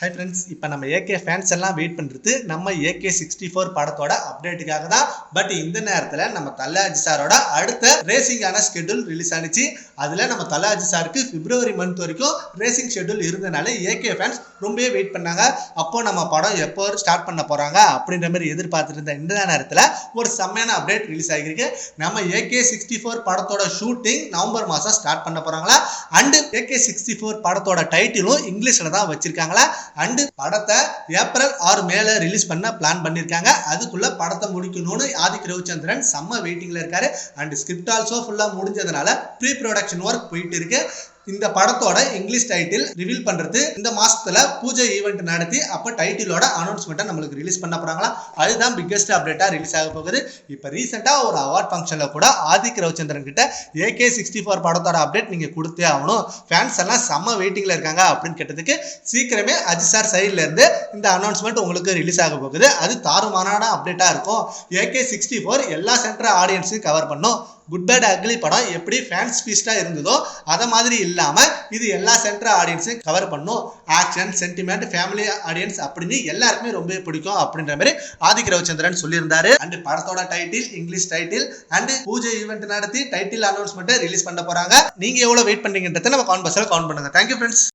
Hi friends இப்போ நம்ம AK fans எல்லாம் வெயிட் பண்ணுறது நம்ம ஏகே சிக்ஸ்டி ஃபோர் படத்தோட அப்டேட்டுக்காக தான். பட் இந்த நேரத்தில் நம்ம தல்லாஜி சாரோட அடுத்த ரேசிங்கான ஸ்கெடியூல் ரிலீஸ் ஆனிச்சு. அதில் நம்ம தல்லாஜி சாருக்கு பிப்ரவரி மந்த் வரைக்கும் ரேசிங் ஷெட்யூல் இருந்தனால ஏகே ஃபேன்ஸ் ரொம்பவே வெயிட் பண்ணாங்க. அப்போ நம்ம படம் எப்போ ஸ்டார்ட் பண்ண போகிறாங்க அப்படின்ற மாதிரி எதிர்பார்த்துருந்த இந்த நேரத்தில் ஒரு செம்மையான அப்டேட் ரிலீஸ் ஆகிருக்கு நம்ம ஏகே சிக்ஸ்டி ஃபோர் படத்தோட ஷூட்டிங் நவம்பர் மாதம் ஸ்டார்ட் பண்ண போகிறாங்களா அண்டு ஏகே சிக்ஸ்டி ஃபோர் படத்தோட டைட்டிலும் இங்கிலீஷில் தான் வச்சுருக்காங்களா? அண்டு படத்தை ஏப்ரல் ஆறு மேல ரிலீஸ் பண்ண பிளான் பண்ணியிருக்காங்க அதுக்குள்ள படத்தை முடிக்கணும்னு ஆதிக் ரவிச்சந்திரன் செம்ம வெயிட்டிங்ல இருக்காரு. அண்ட் ஸ்கிரிப்ட் ஆல்சோ ஃபுல்லா முடிஞ்சதுனால ப்ரீ ப்ரொடக்ஷன் ஒர்க் போயிட்டு இருக்கு. இந்த படத்தோட இங்கிலீஷ் டைட்டில் ரிவீல் பண்றது இந்த மாசத்துல பூஜை ஈவெண்ட் நடத்தி அப்ப டைட்டிலோட அனௌன்ஸ்மெண்ட்டை நம்மளுக்கு ரிலீஸ் பண்ண போறாங்களா? அதுதான் பிக்கஸ்ட் அப்டேட்டா ரிலீஸ் ஆக போகுது. இப்போ ரீசெண்டா ஒரு அவார்ட் ஃபங்க்ஷன்ல கூட ஆதிக் ரவிச்சந்திரன் கிட்ட ஏகே சிக்ஸ்டி ஃபோர் படத்தோட அப்டேட் நீங்க கொடுத்தே ஆகணும். ஃபேன்ஸ் எல்லாம் செம்ம வெயிட்டிங்ல இருக்காங்க அப்படின்னு கேட்டதுக்கு சீக்கிரமே அஜித் சார் சைட்ல இருந்து இந்த அனௌன்ஸ்மெண்ட் உங்களுக்கு ரிலீஸ் ஆக போகுது. அது தாறுமாறான அப்டேட்டா இருக்கும். ஏகே சிக்ஸ்டி ஃபோர் எல்லா சென்டர் ஆடியன்ஸையும் கவர் பண்ணும். குட் பேட் அக்லி படம் எப்படி ஃபேன்ஸ் ஃபீஸ்டாக இருந்ததோ அதை மாதிரி இல்லாமல் இது எல்லா சென்ட்ரல் ஆடியன்ஸையும் கவர் பண்ணும். ஆக்ஷன் சென்டிமெண்ட் ஃபேமிலி ஆடியன்ஸ் அப்படின்னு எல்லாருக்குமே ரொம்ப பிடிக்கும் அப்படின்ற மாதிரி ஆதிக்க ரவிச்சந்திரன் சொல்லியிருந்தாரு. அண்ட் படத்தோட title English title and pooja event நடத்தி டைட்டில் அனௌன்ஸ்மெண்ட்டை ரிலீஸ் பண்ண போறாங்க. நீங்கள் எவ்வளோ வெயிட் பண்ணீங்கன்றதை நம்ம கான் பஸ்ல கவுண்ட் பண்ணுங்க. Thank you friends